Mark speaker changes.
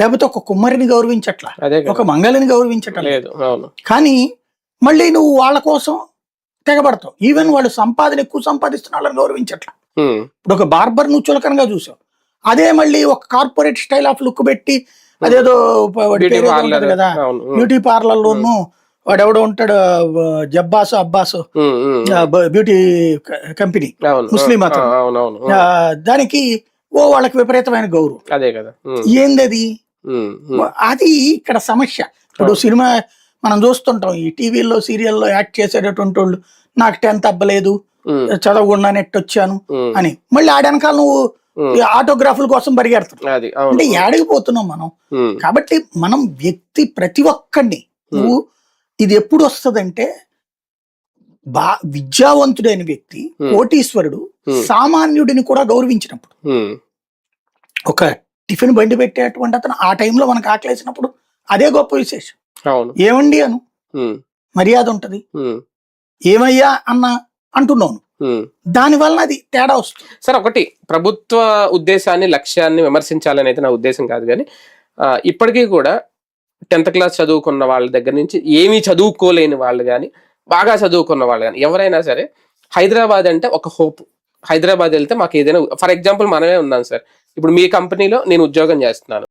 Speaker 1: లేకపోతే ఒక కుమ్మరిని గౌరవించట్లా? ఒక మంగళని గౌరవించట్లా కానీ మళ్ళీ నువ్వు వాళ్ళ కోసం తెగబడతావు. ఈవెన్ వాళ్ళు సంపాదన ఎక్కువ సంపాదిస్తున్న వాళ్ళని గౌరవించట్లా. ఇప్పుడు ఒక బార్బర్ నువ్వు చులకనగా చూసావు. అదే మళ్ళీ ఒక కార్పొరేట్ స్టైల్ ఆఫ్ లుక్ పెట్టి అదేదో కదా? బ్యూటీ పార్లర్ లోను వాడు ఎవడో ఉంటాడు జబ్బాసు అబ్బాసు బ్యూటీ కంపెనీ ముస్లిం అతను. దానికి ఓ వాళ్ళకి విపరీతమైన గౌరవం.
Speaker 2: అదే కదా. ఉమ్,
Speaker 1: ఏంది అది ఇక్కడ సమస్య. ఇప్పుడు సినిమా మనం చూస్తుంటాం ఈ టీవీల్లో సీరియల్లో యాక్ట్ చేసేటటువంటి వాళ్ళు నాకు టెన్త్
Speaker 2: ఉమ్,
Speaker 1: చదవకుండా నెట్ వచ్చాను అని. మళ్ళీ ఆడనకాల నువ్వు ఆటోగ్రాఫ్ల కోసం
Speaker 2: అవును.
Speaker 1: అంటే ఏడగిపోతున్నాం మనం. కాబట్టి మనం వ్యక్తి ప్రతి ఒక్కడిని నువ్వు ఇది ఎప్పుడు వస్తుందంటే బా విద్యావంతుడైన వ్యక్తి. కోటీశ్వరుడు. సామాన్యుడిని కూడా గౌరవించినప్పుడు. ఒక టిఫిన్ బండి పెట్టేటువంటి అతను ఆ టైంలో మనకు ఆకలేసినప్పుడు అదే గొప్ప విశేషం.
Speaker 2: అవును.
Speaker 1: ఏమండి అను? మర్యాద ఉంటది. ఏమయ్యా అన్న అంటున్నాను. దాని వలన అది తేడా వస్తుంది.
Speaker 2: సార్ ఒకటి ప్రభుత్వ ఉద్దేశాన్ని లక్ష్యాన్ని విమర్శించాలని అయితే నా ఉద్దేశం కాదు కానీ ఇప్పటికీ కూడా టెన్త్ క్లాస్ చదువుకున్న వాళ్ళ దగ్గర నుంచి ఏమీ చదువుకోలేని వాళ్ళు కానీ బాగా చదువుకున్న వాళ్ళు కానీ ఎవరైనా సరే హైదరాబాద్ అంటే ఒక హోప్. హైదరాబాద్ వెళ్తే మాకు ఏదైనా ఫర్ ఎగ్జాంపుల్ మనమే ఉన్నాం సార్. ఇప్పుడు మీ కంపెనీలో నేను ఉద్యోగం చేస్తున్నాను.